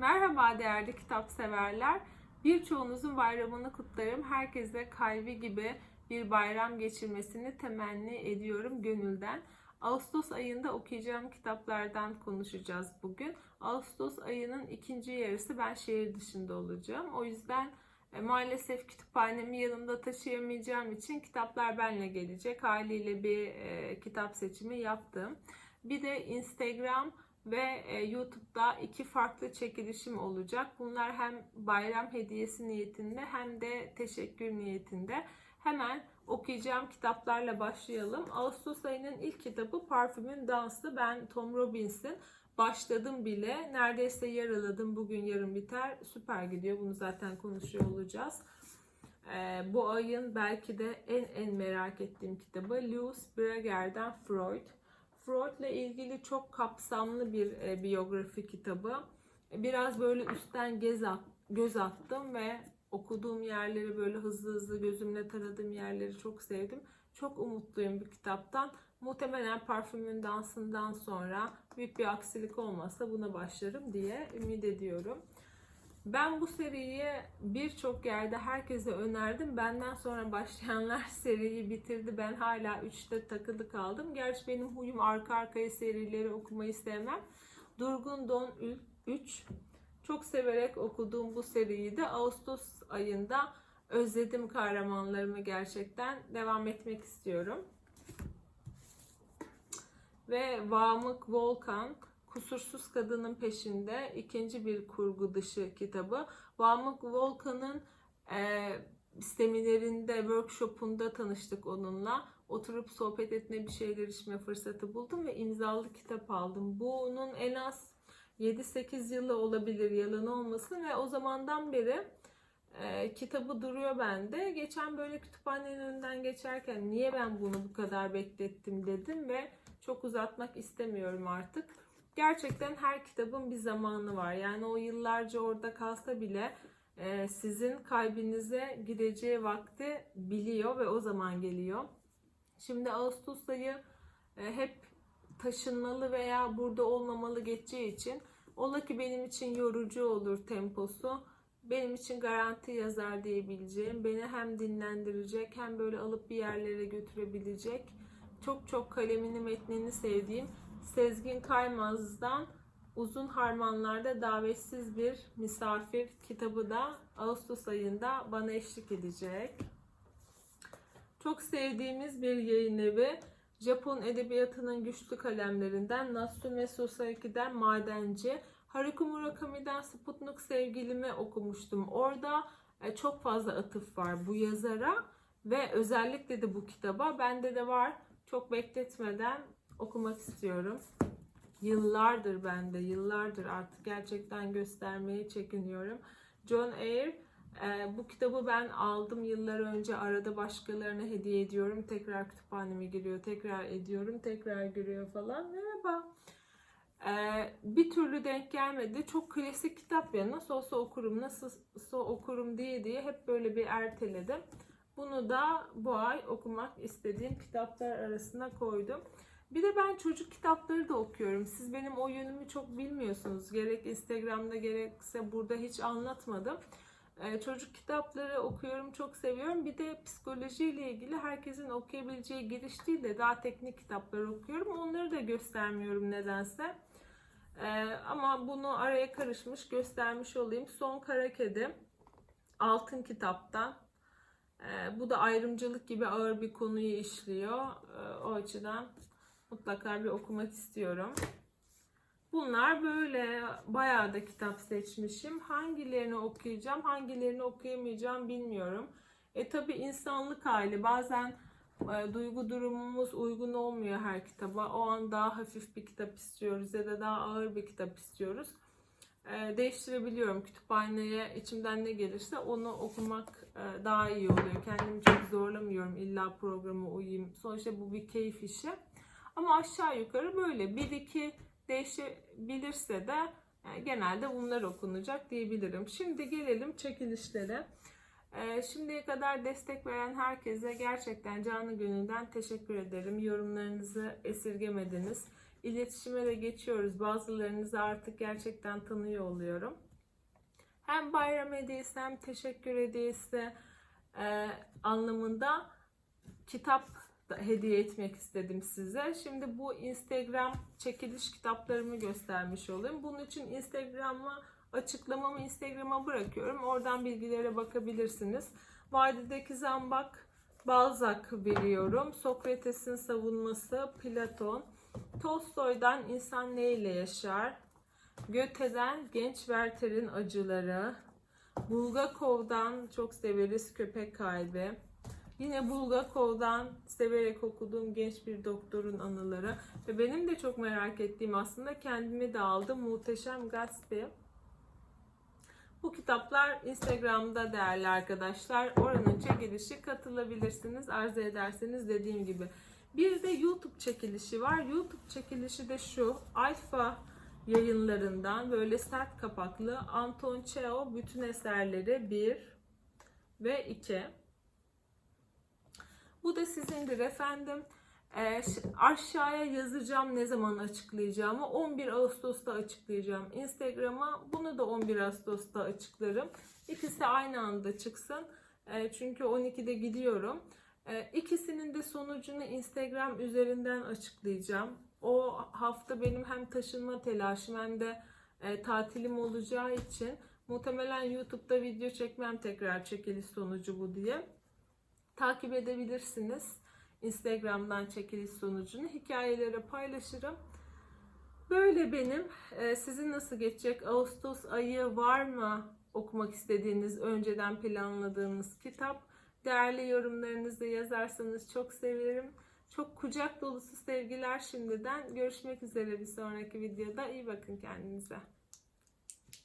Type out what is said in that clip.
Merhaba değerli kitap severler. Birçoğunuzun bayramını kutlarım. Herkese kalbi gibi bir bayram geçirmesini temenni ediyorum gönülden. Ağustos ayında okuyacağım kitaplardan konuşacağız bugün. Ağustos ayının ikinci yarısı ben şehir dışında olacağım. O yüzden e, maalesef kütüphanemi yanımda taşıyamayacağım için kitaplar benle gelecek. Haliyle bir e, kitap seçimi yaptım. Bir de Instagram ve e, YouTube'da iki farklı çekilişim olacak. Bunlar hem bayram hediyesi niyetinde hem de teşekkür niyetinde. Hemen okuyacağım kitaplarla başlayalım. Ağustos ayının ilk kitabı Parfümün Dansı. Ben Tom Robbins'in. Başladım bile. Neredeyse yarıladım. Bugün yarın biter. Süper gidiyor. Bunu zaten konuşuyor olacağız. Ee, bu ayın belki de en en merak ettiğim kitabı Louis Breger'den Freud. Freud'la ilgili çok kapsamlı bir e, biyografi kitabı. Biraz böyle üstten gez at, göz attım ve okuduğum yerleri böyle hızlı hızlı gözümle taradığım yerleri çok sevdim. Çok umutluyum bu kitaptan. Muhtemelen parfümün dansından sonra büyük bir aksilik olmazsa buna başlarım diye ümit ediyorum. Ben bu seriyi birçok yerde herkese önerdim. Benden sonra başlayanlar seriyi bitirdi. Ben hala 3'te takılı kaldım. Gerçi benim huyum arka arkaya serileri okumayı sevmem. Durgun Don 3 çok severek okuduğum bu seriyi de Ağustos ayında özledim kahramanlarımı gerçekten. Devam etmek istiyorum. Ve Vamık Volkan Kusursuz Kadının Peşinde ikinci bir kurgu dışı kitabı. Vamık Volkan'ın e, seminerinde, workshopunda tanıştık onunla. Oturup sohbet etme, bir şeyler içme fırsatı buldum ve imzalı kitap aldım. Bunun en az 7-8 yılı olabilir yalan olmasın ve o zamandan beri e, kitabı duruyor bende. Geçen böyle kütüphanenin önünden geçerken niye ben bunu bu kadar beklettim dedim ve çok uzatmak istemiyorum artık. Gerçekten her kitabın bir zamanı var. Yani o yıllarca orada kalsa bile e, sizin kalbinize gideceği vakti biliyor ve o zaman geliyor. Şimdi Ağustos ayı e, hep taşınmalı veya burada olmamalı geçeceği için ola ki benim için yorucu olur temposu. Benim için garanti yazar diyebileceğim, beni hem dinlendirecek hem böyle alıp bir yerlere götürebilecek çok çok kalemini metnini sevdiğim Sezgin Kaymaz'dan Uzun Harmanlarda Davetsiz Bir Misafir kitabı da Ağustos ayında bana eşlik edecek. Çok sevdiğimiz bir yayın evi Japon edebiyatının güçlü kalemlerinden Natsume Sosaki'den Madenci. Haruki Murakami'den Sputnik Sevgilimi okumuştum. Orada e, çok fazla atıf var bu yazara ve özellikle de bu kitaba. Bende de var. Çok bekletmeden okumak istiyorum. Yıllardır bende, yıllardır artık gerçekten göstermeye çekiniyorum. John Eyre e, bu kitabı ben aldım yıllar önce arada başkalarına hediye ediyorum. Tekrar kütüphaneme giriyor, tekrar ediyorum, tekrar giriyor falan. Merhaba. E, bir türlü denk gelmedi. Çok klasik kitap ya. Nasıl olsa okurum, nasılsa okurum diye diye hep böyle bir erteledim. Bunu da bu ay okumak istediğim kitaplar arasına koydum. Bir de ben çocuk kitapları da okuyorum. Siz benim o yönümü çok bilmiyorsunuz. Gerek Instagram'da gerekse burada hiç anlatmadım. Ee, çocuk kitapları okuyorum, çok seviyorum. Bir de psikolojiyle ilgili herkesin okuyabileceği giriş değil de daha teknik kitaplar okuyorum. Onları da göstermiyorum nedense. Ee, ama bunu araya karışmış göstermiş olayım. Son Kara Kedi. Altın kitaptan. Ee, bu da ayrımcılık gibi ağır bir konuyu işliyor. O açıdan mutlaka bir okumak istiyorum. Bunlar böyle bayağı da kitap seçmişim. Hangilerini okuyacağım, hangilerini okuyamayacağım bilmiyorum. E tabi insanlık hali. Bazen e, duygu durumumuz uygun olmuyor her kitaba. O an daha hafif bir kitap istiyoruz ya da daha ağır bir kitap istiyoruz. E, değiştirebiliyorum. Kütüphaneye içimden ne gelirse onu okumak e, daha iyi oluyor. Kendimi çok zorlamıyorum. İlla programa uyayım. Sonuçta bu bir keyif işi. Ama aşağı yukarı böyle. Bir iki değişebilirse de yani genelde bunlar okunacak diyebilirim. Şimdi gelelim çekilişlere. Ee, şimdiye kadar destek veren herkese gerçekten canı gönülden teşekkür ederim. Yorumlarınızı esirgemediniz. İletişime de geçiyoruz. Bazılarınızı artık gerçekten tanıyor oluyorum. hem bayram hediyesi hem teşekkür hediyesi e, anlamında kitap hediye etmek istedim size. Şimdi bu Instagram çekiliş kitaplarımı göstermiş olayım. Bunun için Instagram'a açıklamamı Instagram'a bırakıyorum. Oradan bilgilere bakabilirsiniz. Vadideki Zambak Balzac veriyorum. Sokrates'in savunması Platon. Tolstoy'dan İnsan Neyle Yaşar? Goethe'den Genç Werther'in Acıları. Bulgakov'dan çok severiz Köpek Kalbi. Yine Bulgakov'dan severek okuduğum genç bir doktorun anıları. Ve benim de çok merak ettiğim aslında kendimi de aldım. Muhteşem Gatsby. Bu kitaplar Instagram'da değerli arkadaşlar. Oranın çekilişi katılabilirsiniz. Arzu ederseniz dediğim gibi. Bir de YouTube çekilişi var. YouTube çekilişi de şu. Alfa yayınlarından böyle sert kapaklı Anton Cheo bütün eserleri 1 ve 2. Bu da sizindir efendim. Ş- aşağıya yazacağım ne zaman açıklayacağımı. 11 Ağustos'ta açıklayacağım. Instagram'a bunu da 11 Ağustos'ta açıklarım. İkisi aynı anda çıksın. Ee, çünkü 12'de gidiyorum. Ee, ikisinin de sonucunu Instagram üzerinden açıklayacağım. O hafta benim hem taşınma telaşım hem de e, tatilim olacağı için muhtemelen YouTube'da video çekmem tekrar çekiliş sonucu bu diye takip edebilirsiniz. Instagram'dan çekiliş sonucunu hikayelere paylaşırım. Böyle benim. Ee, sizin nasıl geçecek? Ağustos ayı var mı okumak istediğiniz, önceden planladığınız kitap? Değerli yorumlarınızı yazarsanız çok sevinirim. Çok kucak dolusu sevgiler şimdiden. Görüşmek üzere bir sonraki videoda. İyi bakın kendinize.